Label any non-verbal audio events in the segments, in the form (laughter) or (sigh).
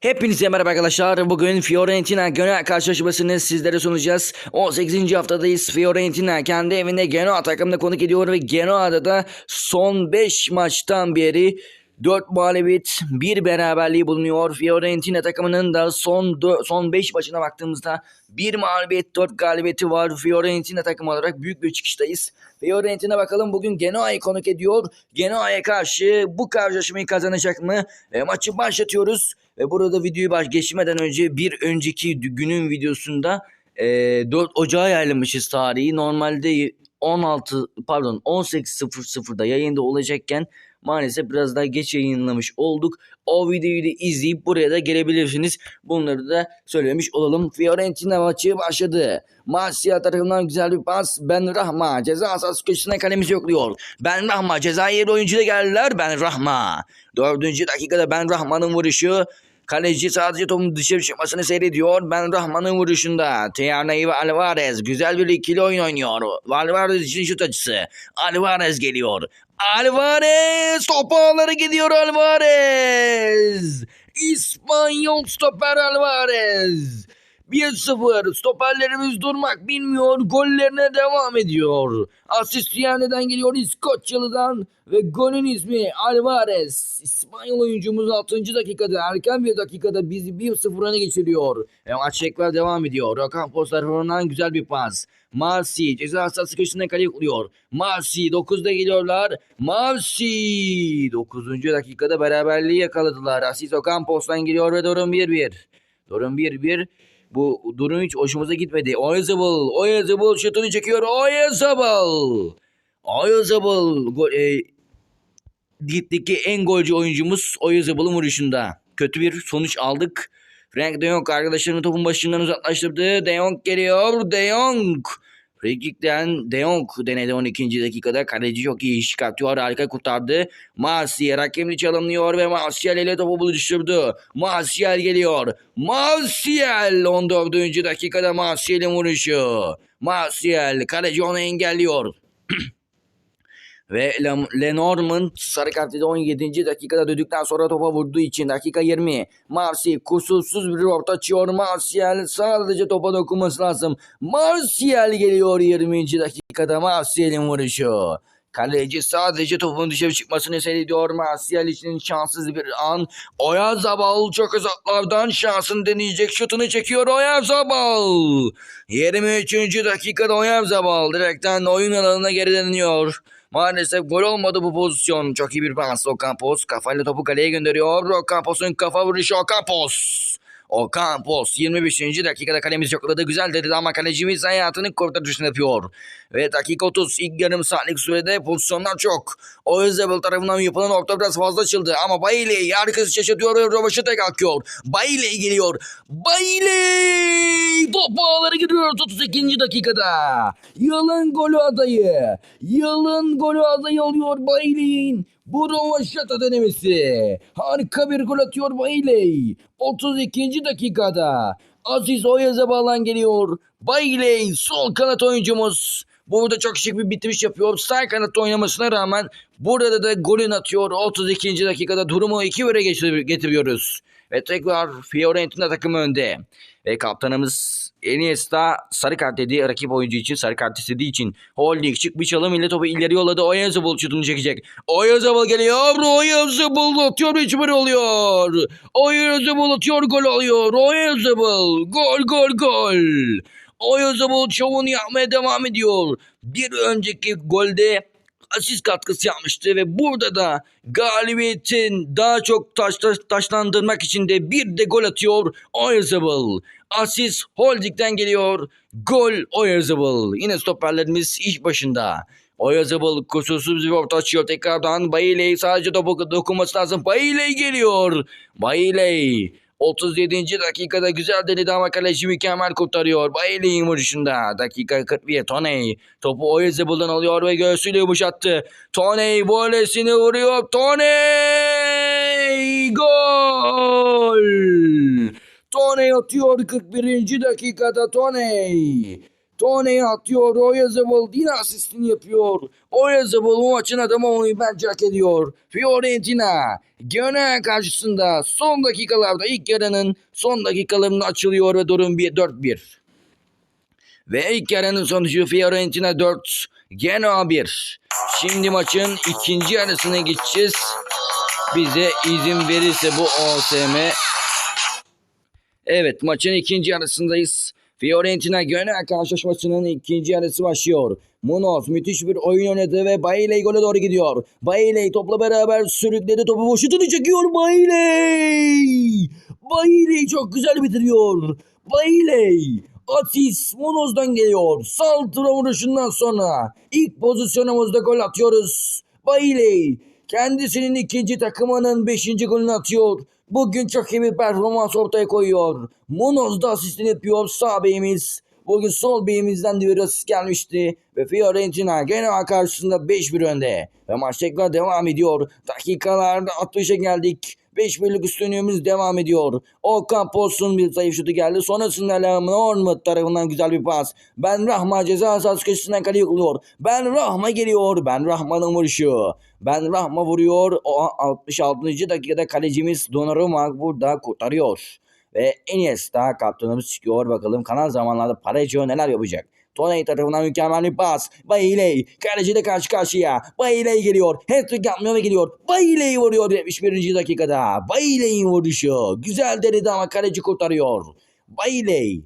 Hepinize merhaba arkadaşlar. Bugün Fiorentina Genoa karşılaşmasını sizlere sunacağız. 18. haftadayız. Fiorentina kendi evinde Genoa takımını konuk ediyor ve Genoa'da da son 5 maçtan beri 4 mağlubiyet, 1 beraberliği bulunuyor. Fiorentina takımının da son son 5 maçına baktığımızda 1 mağlubiyet, 4 galibiyeti var. Fiorentina takımı olarak büyük bir çıkıştayız. Fiorentina bakalım bugün Genoa'yı konuk ediyor. Genoa'ya karşı bu karşılaşmayı kazanacak mı? E, maçı başlatıyoruz. Ve burada videoyu baş geçmeden önce bir önceki günün videosunda e, 4 Ocağı ayarlamışız tarihi. Normalde 16 pardon 18.00'da yayında olacakken maalesef biraz daha geç yayınlamış olduk. O videoyu da izleyip buraya da gelebilirsiniz. Bunları da söylemiş olalım. Fiorentina maçı başladı. Marsilya tarafından güzel bir pas. Ben Rahma ceza sahası köşesine kalemizi yokluyor. Ben Rahma Cezayir oyuncu da geldiler. Ben Rahma. Dördüncü dakikada Ben Rahma'nın vuruşu. Kaleci sadece topun dışarı çıkmasını seyrediyor. Ben Rahman'ın vuruşunda. Tierney ve Alvarez güzel bir ikili oyun oynuyor. Alvarez için şut açısı. Alvarez geliyor. Alvarez top ağları gidiyor Alvarez. İspanyol stoper Alvarez. 1-0 stoperlerimiz durmak bilmiyor gollerine devam ediyor. Asist Tierney'den geliyor İskoçyalı'dan ve golün ismi Alvarez. İspanyol oyuncumuz 6. dakikada erken bir dakikada bizi 1-0 öne geçiriyor. E, maç tekrar devam ediyor. Ocampos tarafından güzel bir pas. Marsi ceza sahası köşesine kale kuruyor. Marsi 9'da geliyorlar. Marsi 9. dakikada beraberliği yakaladılar. Asis Ocampos'tan geliyor ve durum 1-1. Durum 1-1. Bu durum hiç hoşumuza gitmedi. Oyazabal, Oyazabal şutunu çekiyor. Oyazabal gol, e, ligdeki en golcü oyuncumuz Oyazabal'ın vuruşunda. Kötü bir sonuç aldık. Frank de Jong arkadaşlarını topun başından uzaklaştırdı. De Jong geliyor. De Jong. Frikik'ten De Jong denedi 12. dakikada. Kaleci çok iyi iş çıkartıyor. Harika kurtardı. Martial hakemli çalımlıyor ve Martial ile topu buluşturdu. Martial geliyor. Martial 14. dakikada Martial'in vuruşu. Martial kaleci onu engelliyor. (clears throat) Ve Le- Lenormand sarı kartıyla 17. dakikada döndükten sonra topa vurduğu için dakika 20. Martial kusursuz bir orta açıyor. Martial sadece topa dokunması lazım. Martial geliyor 20. dakikada Martial'in vuruşu. Kaleci sadece topun dışarı çıkmasını seyrediyor. Martial için şanssız bir an. Oyazabal çok uzaklardan şansını deneyecek şutunu çekiyor Oyazabal. 23. dakikada Oyazabal direkten oyun alanına geri dönüyor. Maalesef gol olmadı bu pozisyon. Çok iyi bir pas. Ocampos kafayla topu kaleye gönderiyor. Ocampos'un kafa vuruşu Ocampos. Ocampos 25. dakikada kalemiz yokladı. Güzel dedi ama kalecimiz hayatını kurtarışını yapıyor. Ve dakika 30 ilk yarım saatlik sürede pozisyonlar çok. Oyzebel tarafından yapılan orta biraz fazla açıldı ama Bailey herkesi şaşırtıyor ve Rovaşata kalkıyor. Bailey geliyor. Bailey top ağları gidiyor 32. dakikada. Yılın golü adayı. Yılın golü adayı oluyor Bailey'in. Bu Rovaşata denemesi. Harika bir gol atıyor Bailey. 32. dakikada. Aziz Oyazabalan geliyor. Bailey sol kanat oyuncumuz. Burada çok şık bir bitiriş yapıyor. Sağ kanatta oynamasına rağmen burada da golün atıyor. 32. dakikada durumu 2 1'e getir- getiriyoruz. Ve tekrar Fiorentina takımı önde. Ve kaptanımız Iniesta sarı kart dediği rakip oyuncu için sarı kart istediği için Holding çık bir çalım ile topu ileri yolladı. Oyazabal şutunu çekecek. Oyazabal geliyor. Oyazabal atıyor 3-1 oluyor. Oyazabal atıyor gol oluyor. Oyazabal gol gol gol. Oyazabal şovunu yapmaya devam ediyor. Bir önceki golde asist katkısı yapmıştı ve burada da galibiyetin daha çok taş, taş, taşlandırmak için de bir de gol atıyor Oyarzabal. Asist Holding'den geliyor. Gol Oyarzabal. Yine stoperlerimiz iş başında. Oyarzabal kusursuz bir orta açıyor tekrardan. Bailey sadece topu dokunması lazım. Bailey geliyor. Bailey. 37. dakikada güzel denedi ama kaleci mükemmel kurtarıyor. Bailey'in vuruşunda. Dakika 41. Toney topu Oyarzabul'dan alıyor ve göğsüyle yumuşattı. Toney volesini vuruyor. Toney! Gol! Toney atıyor 41. dakikada Toney. Tony'ye atıyor. Oyazabal yine asistini yapıyor. Oyazabal bu maçın adamı olmayı bence hak ediyor. Fiorentina Genoa karşısında son dakikalarda ilk yarının son dakikalarında açılıyor ve durum 4-1. Ve ilk yarının sonucu Fiorentina 4, Genoa 1. Şimdi maçın ikinci yarısına geçeceğiz. Bize izin verirse bu OSM. Evet maçın ikinci yarısındayız. Fiorentina Genoa karşılaşmasının ikinci yarısı başlıyor. Munoz müthiş bir oyun oynadı ve Bailey gole doğru gidiyor. Bailey topla beraber sürükledi topu boşutunu çekiyor Bailey. Bailey çok güzel bitiriyor. Bailey Atis Munoz'dan geliyor. Saltıra vuruşundan sonra ilk pozisyonumuzda gol atıyoruz. Bailey kendisinin ikinci takımının beşinci golünü atıyor. Bugün çok iyi bir performans ortaya koyuyor. Munoz da asistini yapıyor sağ beyimiz. Bugün sol beyimizden de bir asist gelmişti. Ve Fiorentina Genoa karşısında 5-1 önde. Ve maç tekrar devam ediyor. Dakikalarda 60'a geldik. 5 birlik üstünlüğümüz devam ediyor. O Campos'un bir zayıf şutu geldi. Sonrasında Lam Norwood tarafından güzel bir pas. Ben Rahma ceza sahası köşesinden kaleye yıkılıyor. Ben Rahma geliyor. Ben Rahma'nın vuruşu. Ben Rahma vuruyor. O 66. dakikada kalecimiz Donnarumma burada kurtarıyor. Ve Iniesta kaptanımız çıkıyor. Bakalım kanal zamanlarda Parejo neler yapacak. Toney tarafından mükemmel bir pas. Bailey kaleciyle karşı karşıya. Bailey geliyor. Hat-trick yapmıyor ve geliyor. Bailey vuruyor 71. dakikada. Bailey'in vuruşu. Güzel denedi ama kaleci kurtarıyor. Bailey.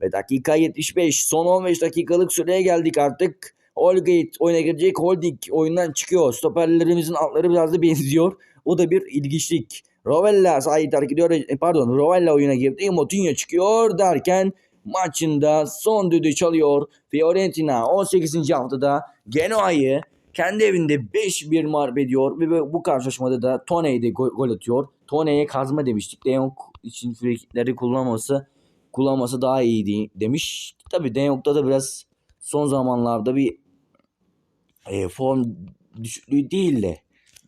Ve dakika 75. Son 15 dakikalık süreye geldik artık. Holgate oyuna girecek. Holding oyundan çıkıyor. Stoperlerimizin altları biraz da (laughs) benziyor. O da bir ilginçlik. Rovella sahayı terk ediyor. E, Pardon Rovella oyuna girdi. Moutinho çıkıyor derken maçında son düdüğü çalıyor. Fiorentina 18. haftada Genoa'yı kendi evinde 5-1 mağlup ediyor ve bu karşılaşmada da Toney'de gol, gol atıyor. Toney'e kazma demiştik. De için frikikleri kullanması kullanması daha iyiydi demiş. Tabii De da biraz son zamanlarda bir e, form düşüklüğü değil de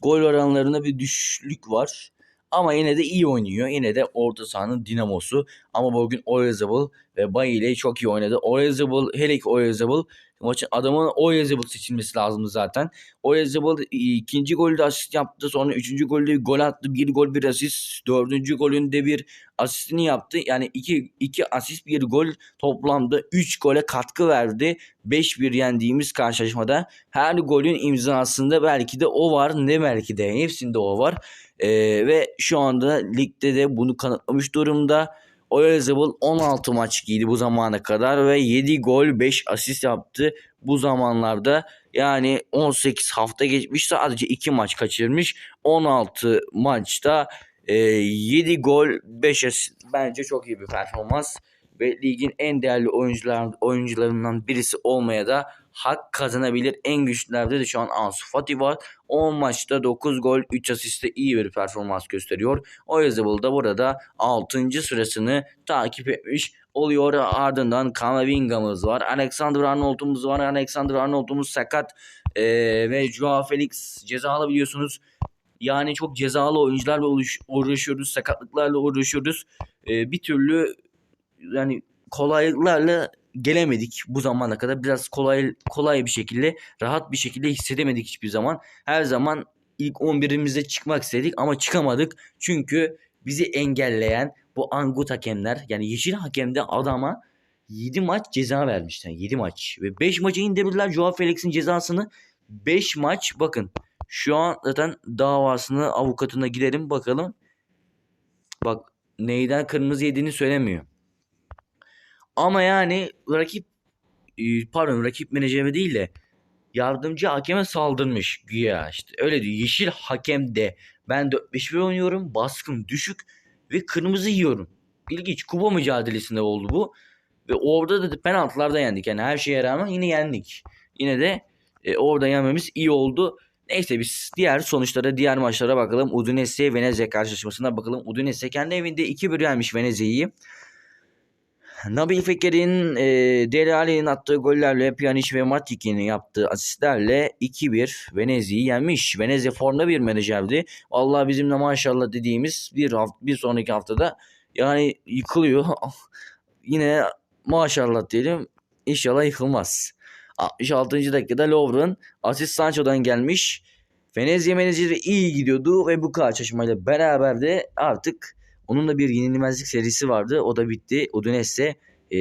gol oranlarında bir düşüklük var. Ama yine de iyi oynuyor. Yine de orta sahanın dinamosu. Ama bugün Oyarzabal ve Bailey çok iyi oynadı. Oyarzabal, hele ki Oyarzabal maçın adamın Oyarzabal seçilmesi lazımdı zaten. Oyarzabal ikinci golde asist yaptı. Sonra üçüncü golde gol attı. Bir gol bir asist. Dördüncü golünde bir asistini yaptı. Yani iki, iki asist bir gol toplamda 3 gole katkı verdi. 5-1 yendiğimiz karşılaşmada her golün imzasında belki de o var ne belki de hepsinde o var. Ee, ve şu anda ligde de bunu kanıtlamış durumda. Oyarzabal 16 maç giydi bu zamana kadar ve 7 gol 5 asist yaptı bu zamanlarda. Yani 18 hafta geçmiş sadece 2 maç kaçırmış. 16 maçta e, 7 gol 5 asist bence çok iyi bir performans. Ve ligin en değerli oyuncular, oyuncularından birisi olmaya da hak kazanabilir. En güçlülerde de şu an Ansu Fati var. 10 maçta 9 gol 3 asiste iyi bir performans gösteriyor. Oyarzabal da burada 6. sırasını takip etmiş oluyor. Ardından Kamavinga'mız var. Alexander Arnold'umuz var. Alexander Arnold'umuz sakat. Ee, ve Joao Felix cezalı biliyorsunuz. Yani çok cezalı oyuncularla uğraşıyoruz. Sakatlıklarla uğraşıyoruz. Ee, bir türlü yani kolaylıklarla gelemedik bu zamana kadar. Biraz kolay kolay bir şekilde, rahat bir şekilde hissedemedik hiçbir zaman. Her zaman ilk 11'imize çıkmak istedik ama çıkamadık. Çünkü bizi engelleyen bu angut hakemler yani yeşil hakemde adama 7 maç ceza vermişler. 7 maç ve 5 maça indirdiler Joao Felix'in cezasını. 5 maç bakın şu an zaten davasını avukatına gidelim bakalım. Bak neyden kırmızı yediğini söylemiyor. Ama yani rakip e, pardon rakip menajere değil de yardımcı hakeme saldırmış güya işte öyle diyor. Yeşil hakem de ben 4-5-1 oynuyorum baskın düşük ve kırmızı yiyorum. İlginç kupa mücadelesinde oldu bu. Ve orada da penaltılarda yendik. Yani her şeye rağmen yine yendik. Yine de e, orada yenmemiz iyi oldu. Neyse biz diğer sonuçlara, diğer maçlara bakalım. Udinese Venezia karşılaşmasına bakalım. Udinese kendi evinde 2-1 yenmiş Venezia'yı. Nabil Fekir'in e, Deli Ali'nin attığı gollerle Pjanic ve Matik'in yaptığı asistlerle 2-1 Venezia'yı yenmiş. Venezia formda bir menajerdi. Vallahi bizimle maşallah dediğimiz bir hafta, bir sonraki haftada yani yıkılıyor. (laughs) Yine maşallah diyelim İnşallah yıkılmaz. 66. dakikada Lovren asist Sancho'dan gelmiş. Venezia menajeri iyi gidiyordu ve bu karşılaşmayla beraber de artık onun da bir yenilmezlik serisi vardı. O da bitti. Udinese e,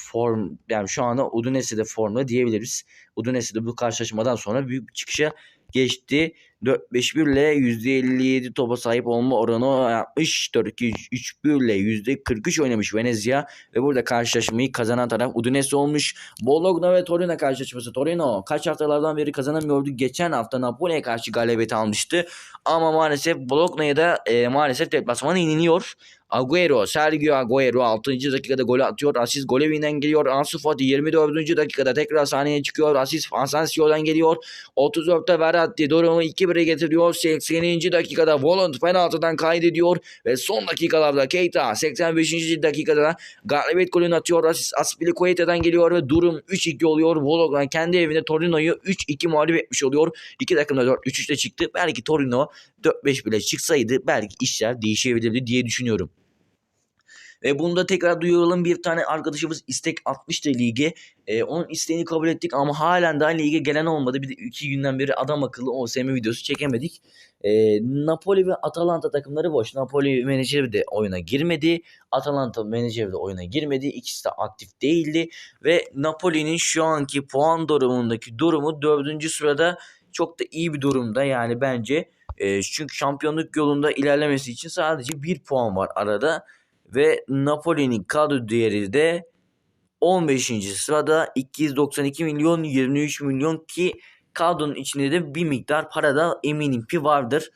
form yani şu anda Udinese'de formda diyebiliriz. Udinese de bu karşılaşmadan sonra büyük bir çıkışa geçti. 4-5-1 ile %57 topa sahip olma oranı yapmış. 4-2-3-1 ile %43 oynamış Venezia ve burada karşılaşmayı kazanan taraf Udinese olmuş. Bologna ve Torino karşılaşması. Torino kaç haftalardan beri kazanamıyordu. Geçen hafta Napoli'ye karşı galibiyet almıştı. Ama maalesef Bologna'ya da e, maalesef deplasmana iniliyor. Agüero, Sergio Agüero 6. dakikada gol atıyor. Asist Golevi'nden geliyor. Ansu Fati 24. dakikada tekrar sahneye çıkıyor. Asist Asensio'dan geliyor. 34'te Verratti durumu 2-1'e getiriyor. 80. dakikada Volant penaltıdan kaydediyor. Ve son dakikalarda Keita 85. dakikada galibiyet golünü atıyor. Asist Aspilicueta'dan geliyor ve durum 3-2 oluyor. Bologna kendi evinde Torino'yu 3-2 mağlup etmiş oluyor. İki takım da 4-3-3'te çıktı. Belki Torino 4-5 bile çıksaydı belki işler değişebilirdi diye düşünüyorum. Ve bunu da tekrar duyuralım. Bir tane arkadaşımız istek atmıştı lige. Ee, onun isteğini kabul ettik ama halen daha lige gelen olmadı. Bir de iki günden beri adam akıllı OSM videosu çekemedik. Ee, Napoli ve Atalanta takımları boş. Napoli menajeri de oyuna girmedi. Atalanta menajeri de oyuna girmedi. İkisi de aktif değildi. Ve Napoli'nin şu anki puan durumundaki durumu dördüncü sırada çok da iyi bir durumda. Yani bence e, çünkü şampiyonluk yolunda ilerlemesi için sadece bir puan var arada. Ve Napoli'nin kadro değeri de 15. sırada 292 milyon 23 milyon ki kadronun içinde de bir miktar para da eminim ki vardır.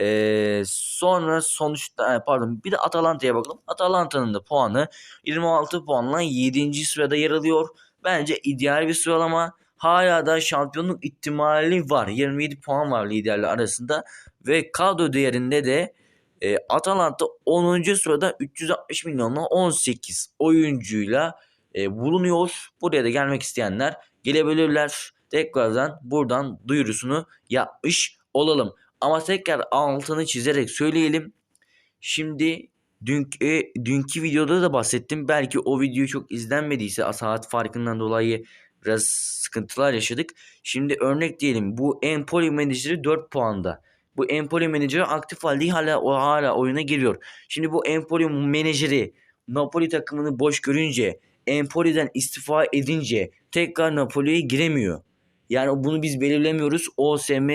Ee, sonra sonuçta pardon bir de Atalanta'ya bakalım. Atalanta'nın da puanı 26 puanla 7. sırada yer alıyor. Bence ideal bir sıralama. Hala da şampiyonluk ihtimali var. 27 puan var liderler arasında. Ve kadro değerinde de e, Atalanta 10. sırada 360 milyonla 18 oyuncuyla e, bulunuyor. Buraya da gelmek isteyenler gelebilirler. Tekrardan buradan duyurusunu yapmış olalım. Ama tekrar altını çizerek söyleyelim. Şimdi dünkü, dünkü videoda da bahsettim. Belki o video çok izlenmediyse saat farkından dolayı biraz sıkıntılar yaşadık. Şimdi örnek diyelim bu Empoli menajeri 4 puanda. Bu Empoli menajeri aktif halde hala o hala oyuna giriyor. Şimdi bu Empoli menajeri Napoli takımını boş görünce Empoli'den istifa edince tekrar Napoli'ye giremiyor. Yani bunu biz belirlemiyoruz. OSM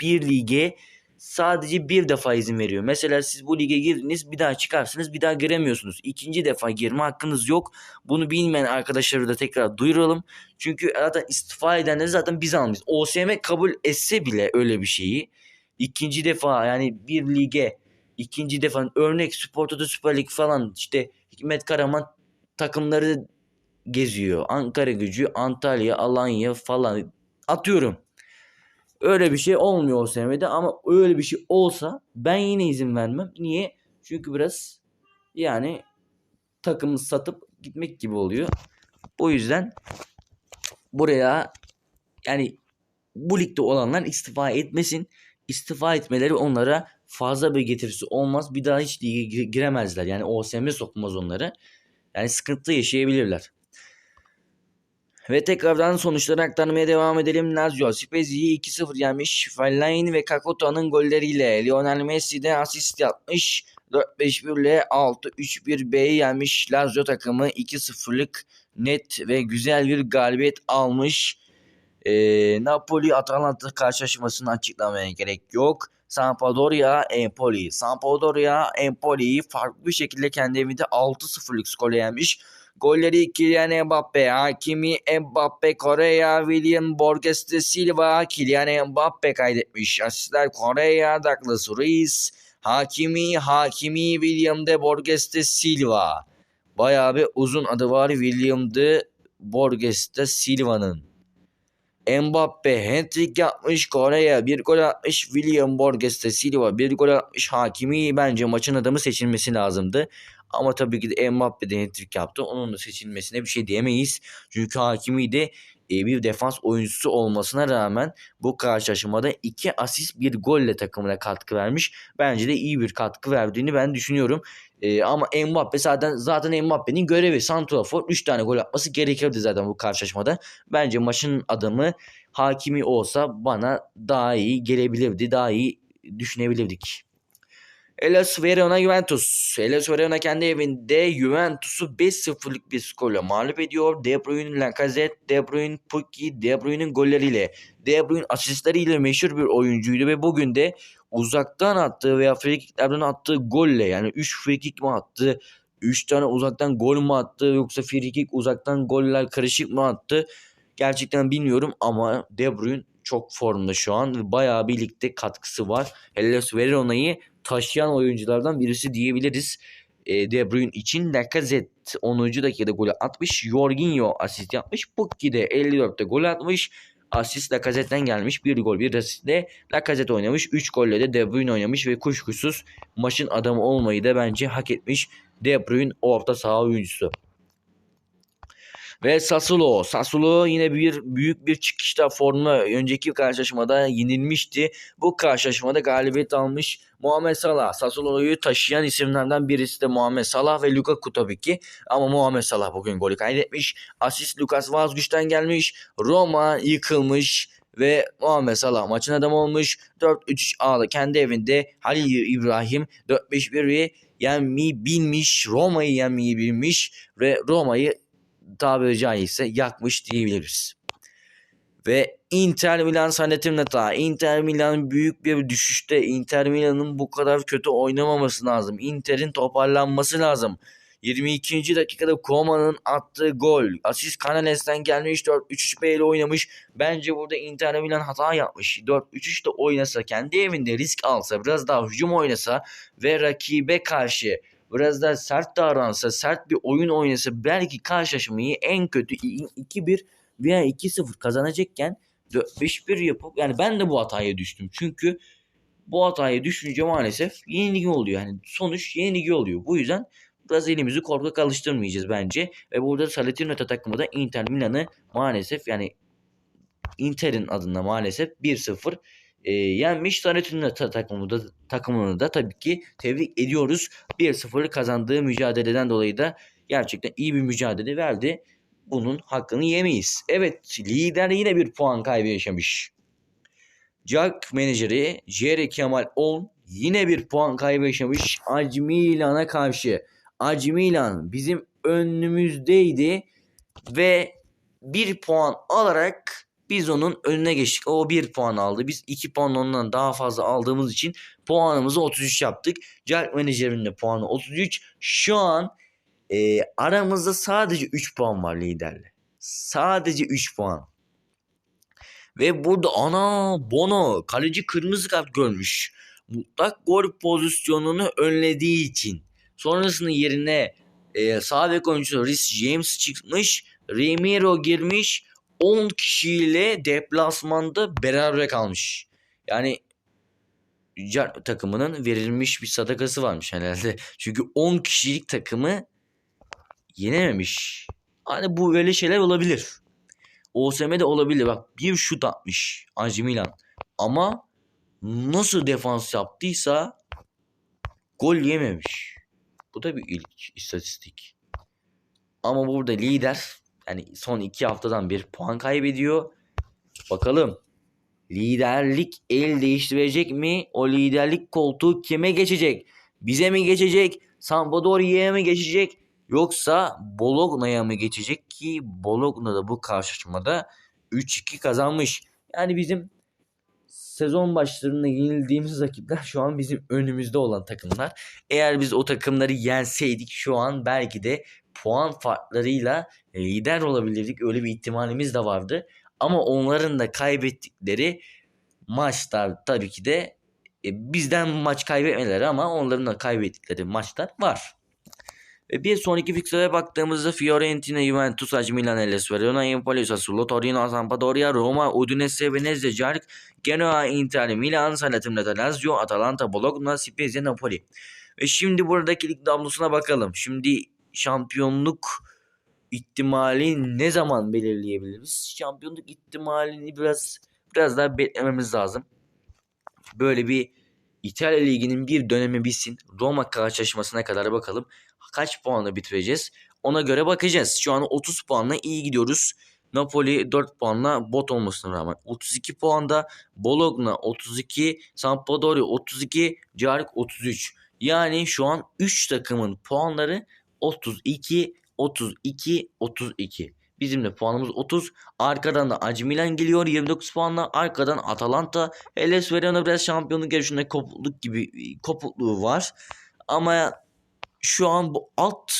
bir lige sadece bir defa izin veriyor. Mesela siz bu lige girdiniz bir daha çıkarsınız bir daha giremiyorsunuz. İkinci defa girme hakkınız yok. Bunu bilmeyen arkadaşları da tekrar duyuralım. Çünkü zaten istifa edenleri zaten biz almayız. OSM kabul etse bile öyle bir şeyi ikinci defa yani bir lige ikinci defa örnek Spor Toto Süper Lig falan işte Hikmet Karaman takımları geziyor. Ankara gücü, Antalya, Alanya falan atıyorum. Öyle bir şey olmuyor o senede ama öyle bir şey olsa ben yine izin vermem. Niye? Çünkü biraz yani takımı satıp gitmek gibi oluyor. O yüzden buraya yani bu ligde olanlar istifa etmesin istifa etmeleri onlara fazla bir getirisi olmaz. Bir daha hiç lige giremezler. Yani OSM sokmaz onları. Yani sıkıntı yaşayabilirler. Ve tekrardan sonuçları aktarmaya devam edelim. Lazio Spezi'yi 2-0 yenmiş. Fellaini ve Kakota'nın golleriyle Lionel Messi de asist yapmış. 4-5-1 ile 6-3-1 B'yi yenmiş. Lazio takımı 2-0'lık net ve güzel bir galibiyet almış. E, Napoli Atalanta karşılaşmasını açıklamaya gerek yok. Sampdoria Empoli. Sampdoria Empoli'yi farklı bir şekilde kendi evinde 6-0'lık skor yenmiş. Golleri Kylian Mbappe, Hakimi Mbappe, Korea, William Borges de Silva, Kylian Mbappe kaydetmiş. Asistler Korea, Douglas Ruiz, Hakimi, Hakimi, William de Borges de Silva. Bayağı bir uzun adı var William de Borges de Silva'nın. Mbappe hat-trick yapmış Kore'ye bir gol atmış William Borges de Silva bir gol atmış Hakimi bence maçın adamı seçilmesi lazımdı. Ama tabii ki de Mbappe de hat-trick yaptı. Onun da seçilmesine bir şey diyemeyiz. Çünkü Hakimi de bir defans oyuncusu olmasına rağmen bu karşılaşmada iki asist bir golle takımına katkı vermiş. Bence de iyi bir katkı verdiğini ben düşünüyorum. E, ama Mbappe zaten zaten Mbappe'nin görevi Santrafor 3 tane gol atması gerekirdi zaten bu karşılaşmada. Bence maçın adamı Hakimi olsa bana daha iyi gelebilirdi. Daha iyi düşünebilirdik. Hellas Verona Juventus. Hellas Verona kendi evinde Juventus'u 5-0'lık bir skorla mağlup ediyor. De Bruyne, Lacazette, De Bruyne, Pukki, De Bruyne'in golleriyle, De Bruyne asistleriyle meşhur bir oyuncuydu ve bugün de uzaktan attığı veya frikiklerden attığı golle yani 3 frikik mi attı, 3 tane uzaktan gol mu attı yoksa frikik uzaktan goller karışık mı attı? Gerçekten bilmiyorum ama De Bruyne çok formda şu an bayağı birlikte katkısı var. Hellas Verona'yı taşıyan oyunculardan birisi diyebiliriz. E, De Bruyne için Lacazette 10. dakikada gol atmış. Jorginho asist yapmış. Pukki de 54'te gol atmış. Asist Lacazette'den gelmiş. Bir gol bir asistle Lacazette oynamış. 3 golle de De Bruyne oynamış ve kuşkusuz maçın adamı olmayı da bence hak etmiş. De Bruyne orta saha oyuncusu. Ve Sassuolo. Sassuolo yine bir büyük bir çıkışta formda önceki karşılaşmada yenilmişti. Bu karşılaşmada galibiyet almış Muhammed Salah. Sassuolo'yu taşıyan isimlerden birisi de Muhammed Salah ve Lukaku tabii ki. Ama Muhammed Salah bugün golü kaydetmiş. Asist Lucas Vazgüç'ten gelmiş. Roma yıkılmış ve Muhammed Salah maçın adamı olmuş. 4-3 ağla kendi evinde Halil İbrahim 4-5-1'i yenmeyi bilmiş. Roma'yı yenmeyi bilmiş ve Roma'yı tabiri caizse yakmış diyebiliriz. Ve Inter Milan Sanetim Nata. Inter Milan büyük bir düşüşte. Inter Milan'ın bu kadar kötü oynamaması lazım. Inter'in toparlanması lazım. 22. dakikada Koma'nın attığı gol. Asist Canales'ten gelmiş 4-3-3 ile oynamış. Bence burada Inter Milan hata yapmış. 4-3-3'te oynasa kendi evinde risk alsa biraz daha hücum oynasa ve rakibe karşı biraz daha sert davransa, sert bir oyun oynasa belki karşılaşmayı en kötü 2-1 veya 2-0 kazanacakken 5-1 yapıp yani ben de bu hataya düştüm. Çünkü bu hataya düşünce maalesef yenilgi oluyor. Yani sonuç yenilgi oluyor. Bu yüzden biraz elimizi korkak alıştırmayacağız bence. Ve burada Salernitana takımı da Inter Milan'ı maalesef yani Inter'in adına maalesef 1-0 e, yenmiş Salernitana takımını da, takımını da tabii ki tebrik ediyoruz. 1-0 kazandığı mücadeleden dolayı da gerçekten iyi bir mücadele verdi. Bunun hakkını yemeyiz. Evet lider yine bir puan kaybı yaşamış. Jack menajeri Jerry Kemal On yine bir puan kaybı yaşamış AC Milan'a karşı. AC Milan bizim önümüzdeydi ve bir puan alarak biz onun önüne geçtik. O 1 puan aldı. Biz 2 puan ondan daha fazla aldığımız için puanımızı 33 yaptık. Jack Manager'ın da puanı 33. Şu an e, aramızda sadece 3 puan var liderle. Sadece 3 puan. Ve burada ana Bono kaleci kırmızı kart görmüş. Mutlak gol pozisyonunu önlediği için. Sonrasında yerine e, sağ bek oyuncusu Rhys James çıkmış. Remiro girmiş. 10 kişiyle deplasmanda beraber kalmış. Yani takımının verilmiş bir sadakası varmış herhalde. (laughs) Çünkü 10 kişilik takımı yenememiş. Hani bu böyle şeyler olabilir. OSM'de olabilir. Bak bir şut atmış AC Milan. Ama nasıl defans yaptıysa gol yememiş. Bu da bir ilk istatistik. Ama burada lider yani son iki haftadan bir puan kaybediyor. Bakalım liderlik el değiştirecek mi? O liderlik koltuğu kime geçecek? Bize mi geçecek? Sampdoria'ya mı geçecek? Yoksa Bologna'ya mı geçecek ki Bologna da bu karşılaşmada 3-2 kazanmış. Yani bizim sezon başlarında yenildiğimiz rakipler şu an bizim önümüzde olan takımlar. Eğer biz o takımları yenseydik şu an belki de puan farklarıyla lider olabilirdik. Öyle bir ihtimalimiz de vardı. Ama onların da kaybettikleri maçlar tabii ki de e, bizden maç kaybetmeleri ama onların da kaybettikleri maçlar var. Ve bir sonraki fikstüre baktığımızda Fiorentina, Juventus, AC Milan, Hellas Verona, Empoli, Sassuolo, Torino, Sampdoria, Roma, Udinese, Venezia, Jark, Genoa, Inter, Milan, Salernitana, Lazio, Atalanta, Bologna, Spezia, Napoli. Ve şimdi buradaki lig tablosuna bakalım. Şimdi şampiyonluk ihtimali ne zaman belirleyebiliriz? Şampiyonluk ihtimalini biraz biraz daha beklememiz lazım. Böyle bir İtalya Ligi'nin bir dönemi bitsin. Roma karşılaşmasına kadar bakalım. Kaç puanla bitireceğiz? Ona göre bakacağız. Şu an 30 puanla iyi gidiyoruz. Napoli 4 puanla bot olmasına rağmen 32 puanda Bologna 32 Sampdoria 32 Cagliari 33 yani şu an 3 takımın puanları 32 32 32 bizim de puanımız 30 arkadan da AC Milan geliyor 29 puanla. Arkadan Atalanta. Hellas Verona biraz şampiyonluk yarışında kopukluk gibi kopukluğu var. Ama şu an bu alt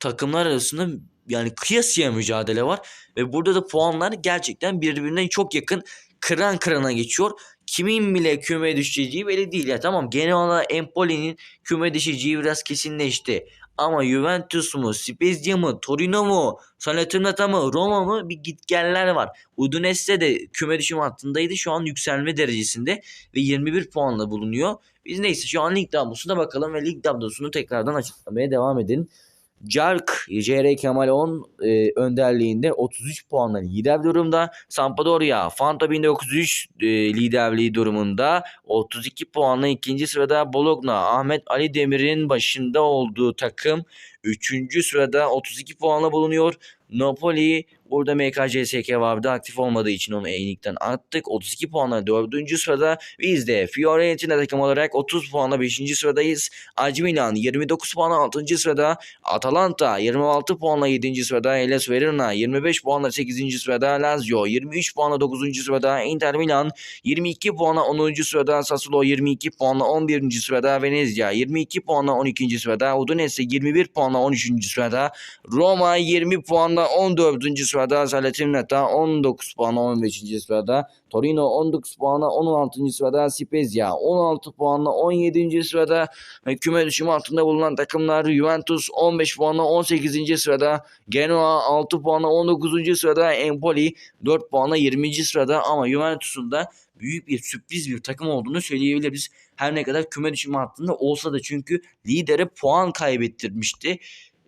takımlar arasında yani kıyasıya mücadele var ve burada da puanlar gerçekten birbirine çok yakın kıran kırana geçiyor. Kimin bile küme düşeceği belli değil ya tamam genel olarak Empoli'nin küme düşeceği biraz kesinleşti. Ama Juventus mu, Spezia mı, Torino mu, Salernitana mı, Roma mı bir gitgeller var. Udinese de küme düşüm hattındaydı. Şu an yükselme derecesinde ve 21 puanla bulunuyor. Biz neyse şu an lig tablosuna bakalım ve lig tablosunu tekrardan açıklamaya devam edin. Cark, CR Kemal 10 e, önderliğinde 33 puanla lider durumda. Sampdoria, Fanta 1903 e, liderliği durumunda 32 puanla ikinci sırada. Bologna, Ahmet Ali Demir'in başında olduğu takım 3. sırada 32 puanla bulunuyor. Napoli burada MKCSK vardı aktif olmadığı için onu eğilikten attık. 32 puanla 4. sırada. Biz de Fiorentina takım olarak 30 puanla 5. sıradayız. AC Milan 29 puanla 6. sırada. Atalanta 26 puanla 7. sırada. Hellas Verona 25 puanla 8. sırada. Lazio 23 puanla 9. sırada. Inter Milan 22 puanla 10. sırada. Sassuolo 22 puanla 11. sırada. Venezia 22 puanla 12. sırada. Udinese 21 puanla 13. sırada. Roma 20 puanla 14. sırada. Salernitana 19 puanla 15. sırada. Torino 19 puanla 16. sırada. Spezia 16 puanla 17. sırada. Ve küme düşümü altında bulunan takımlar Juventus 15 puanla 18. sırada. Genoa 6 puanla 19. sırada. Empoli 4 puanla 20. sırada. Ama Juventus'un da büyük bir sürpriz bir takım olduğunu söyleyebiliriz. Her ne kadar küme düşümü hattında olsa da çünkü lidere puan kaybettirmişti.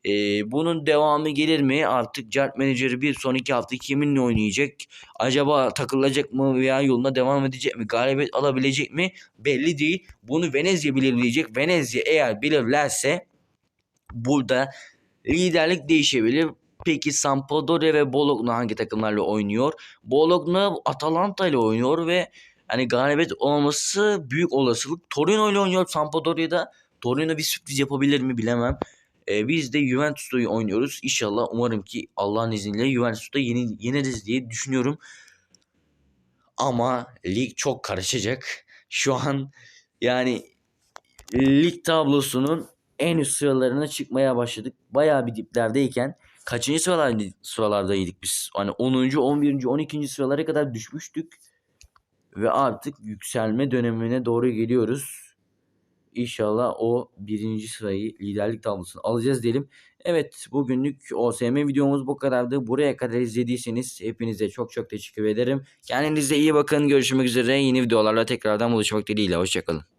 Ee, bunun devamı gelir mi? Artık Cart menajeri bir sonraki hafta kiminle oynayacak? Acaba takılacak mı veya yoluna devam edecek mi? Galibiyet alabilecek mi? Belli değil. Bunu Venezia belirleyecek. Venezia eğer belirlerse burada liderlik değişebilir. Peki Sampdoria ve Bologna hangi takımlarla oynuyor? Bologna Atalanta ile oynuyor ve hani galibiyet olması büyük olasılık. Torino ile oynuyor Sampdoria'da. Torino bir sürpriz yapabilir mi bilemem. Ee, biz de Juventus'ta oynuyoruz. İnşallah umarım ki Allah'ın izniyle Juventus'ta yeni, yeneriz diye düşünüyorum. Ama lig çok karışacak. Şu an yani lig tablosunun en üst sıralarına çıkmaya başladık. Bayağı bir diplerdeyken kaçıncı sıralar, sıralardaydık biz? Hani 10. 11. 12. sıralara kadar düşmüştük. Ve artık yükselme dönemine doğru geliyoruz. İnşallah o birinci sırayı liderlik tablosunu alacağız diyelim. Evet bugünlük OSM videomuz bu kadardı. Buraya kadar izlediyseniz hepinize çok çok teşekkür ederim. Kendinize iyi bakın. Görüşmek üzere. Yeni videolarla tekrardan buluşmak dileğiyle. Hoşçakalın.